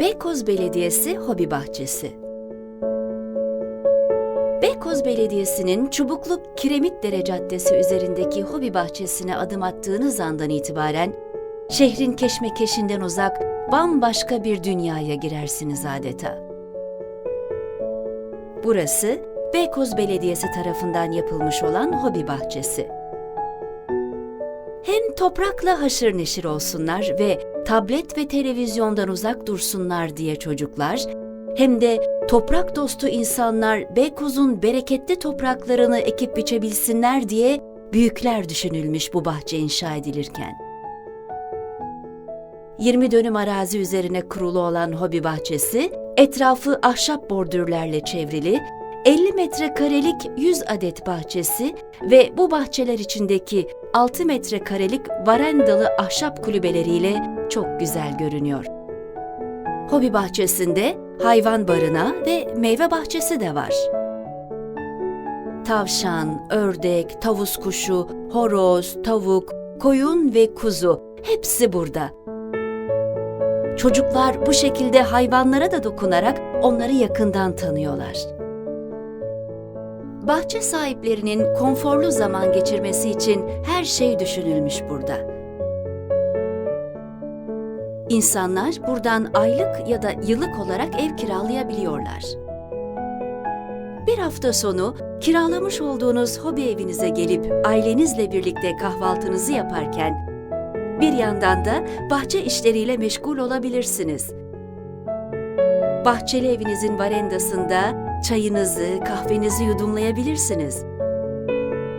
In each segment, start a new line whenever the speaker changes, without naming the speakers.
Beykoz Belediyesi Hobi Bahçesi Beykoz Belediyesi'nin Çubuklu Kiremitlere Caddesi üzerindeki hobi bahçesine adım attığınız andan itibaren şehrin keşmekeşinden uzak bambaşka bir dünyaya girersiniz adeta. Burası Beykoz Belediyesi tarafından yapılmış olan hobi bahçesi. Hem toprakla haşır neşir olsunlar ve tablet ve televizyondan uzak dursunlar diye çocuklar, hem de toprak dostu insanlar Beykoz'un bereketli topraklarını ekip biçebilsinler diye büyükler düşünülmüş bu bahçe inşa edilirken. 20 dönüm arazi üzerine kurulu olan hobi bahçesi, etrafı ahşap bordürlerle çevrili, 50 metrekarelik 100 adet bahçesi ve bu bahçeler içindeki 6 metrekarelik varandalı ahşap kulübeleriyle çok güzel görünüyor. Hobi bahçesinde hayvan barınağı ve meyve bahçesi de var. Tavşan, ördek, tavus kuşu, horoz, tavuk, koyun ve kuzu hepsi burada. Çocuklar bu şekilde hayvanlara da dokunarak onları yakından tanıyorlar. Bahçe sahiplerinin konforlu zaman geçirmesi için her şey düşünülmüş burada. İnsanlar buradan aylık ya da yıllık olarak ev kiralayabiliyorlar. Bir hafta sonu kiralamış olduğunuz hobi evinize gelip ailenizle birlikte kahvaltınızı yaparken bir yandan da bahçe işleriyle meşgul olabilirsiniz. Bahçeli evinizin varendasında çayınızı, kahvenizi yudumlayabilirsiniz.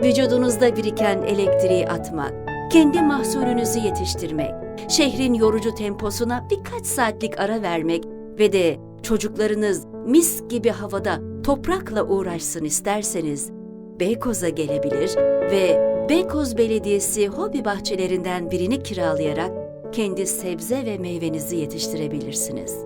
Vücudunuzda biriken elektriği atmak, kendi mahsulünüzü yetiştirmek, şehrin yorucu temposuna birkaç saatlik ara vermek ve de çocuklarınız mis gibi havada toprakla uğraşsın isterseniz Beykoz'a gelebilir ve Beykoz Belediyesi hobi bahçelerinden birini kiralayarak kendi sebze ve meyvenizi yetiştirebilirsiniz.